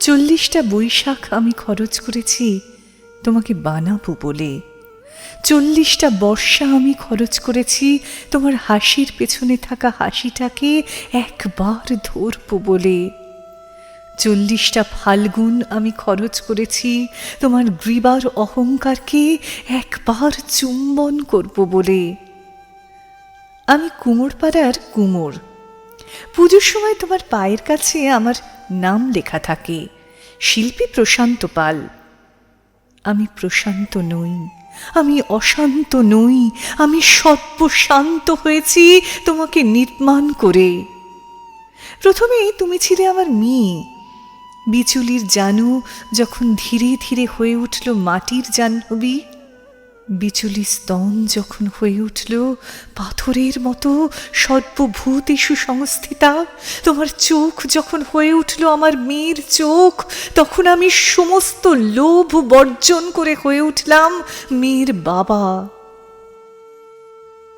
চল্লিশটা বৈশাখ আমি খরচ করেছি তোমাকে বানাবো বলে। চল্লিশটা বর্ষা আমি খরচ করেছি তোমার হাসির পেছনে থাকা হাসিটাকে একবার ধরবো বলে। চল্লিশটা ফাল্গুন আমি খরচ করেছি তোমার গ্রীবার অহংকারকে একবার চুম্বন করব বলে। আমি কুমোরপাড়ার কুমোর। পুজোর সময় তোমার পায়ের কাছে আমার নাম লেখা থাকে। শিল্পী প্রশান্ত পাল, আমি প্রশান্ত নই, আমি অশান্ত নই, আমি সর্বশান্ত হয়েছি তোমাকে নির্মাণ করে। প্রথমে তুমি ছিলে আমার মেয়ে। বিচুলির জানু যখন ধীরে ধীরে হয়ে উঠল মাটির জাহ্নবী বিচুলি স্তন যখন হয়ে উঠল, পাথরের মতো সর্বভূতেষু সংস্থিতা, তোমার চোখ যখন হয়ে উঠল আমার মেয়ের চোখ, তখন আমি সমস্ত লোভ বর্জন করে হয়ে উঠলাম মেয়ের বাবা।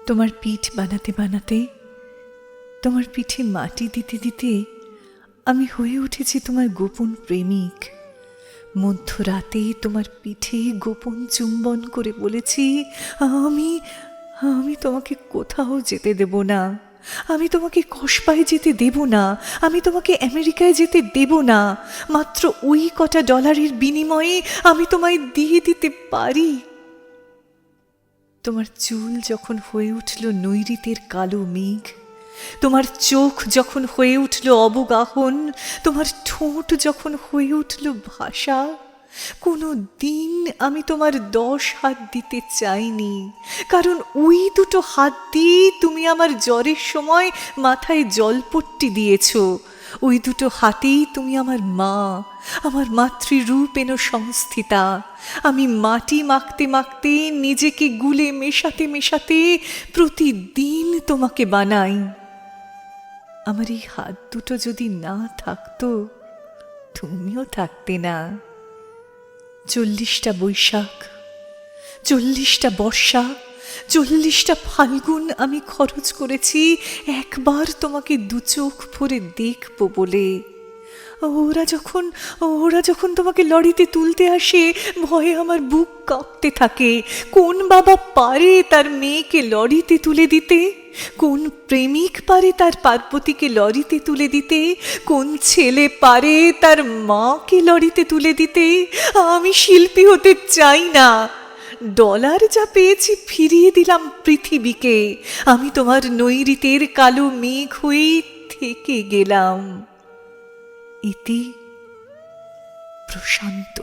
তোমার পিঠ বানাতে বানাতে, তোমার পিঠে মাটি দিতে দিতে আমি হয়ে উঠেছি তোমার গোপন প্রেমিক। মধ্যরাতে তোমার পিঠে গোপন চুম্বন করে বলেছি, আমি আমি তোমাকে কোথাও যেতে দেব না। আমি তোমাকে কসবায় যেতে দেব না। আমি তোমাকে আমেরিকায় যেতে দেব না। মাত্র ওই কটা ডলারের বিনিময়ে আমি তোমায় দিয়ে দিতে পারি। তোমার চুল যখন হয়ে উঠল নৈরিতের কালো মেঘ তোমার চোখ যখন হয়ে উঠল অবগাহন, তোমার ঠোঁট যখন হয়ে উঠল ভাষা, কোনো দিন আমি তোমার দশ হাত দিতে চাইনি, কারণ ওই দুটো হাত দিয়ে তুমি আমার জ্বরের সময় মাথায় জলপট্টি দিয়েছ। ওই দুটো হাতেই তুমি আমার মা, আমার মাতৃরূপ এনো সংস্থিতা। আমি মাটি মাখতে মাখতে নিজেকে গুলে মেশাতে মেশাতে প্রতিদিন তোমাকে বানাই। আমার এই হাত দুটো যদি না থাকতো, তুমিও থাকতে না। চল্লিশটা বৈশাখ, চল্লিশটা বর্ষা, চল্লিশটা ফাল্গুন আমি খরচ করেছি, একবার তোমাকে দু চোখ ভরে দেখব বলে। ওরা যখন ওরা যখন তোমাকে লরিতে তুলতে আসে, ভয়ে আমার বুক কাঁপতে থাকে। কোন বাবা পারে তার মেয়েকে লরিতে তুলে দিতে? কোন প্রেমিক পারে তার পার্বতীকে লরিতে তুলে দিতে? কোন ছেলে পারে তার মাকে লরিতে তুলে দিতে? আমি শিল্পী হতে চাই না। ডলার যা পেয়েছি ফিরিয়ে দিলাম পৃথিবীকে। আমি তোমার নৈরিতের কালো মেঘ হয়েই থেকে গেলাম। ইতি প্রশান্ত।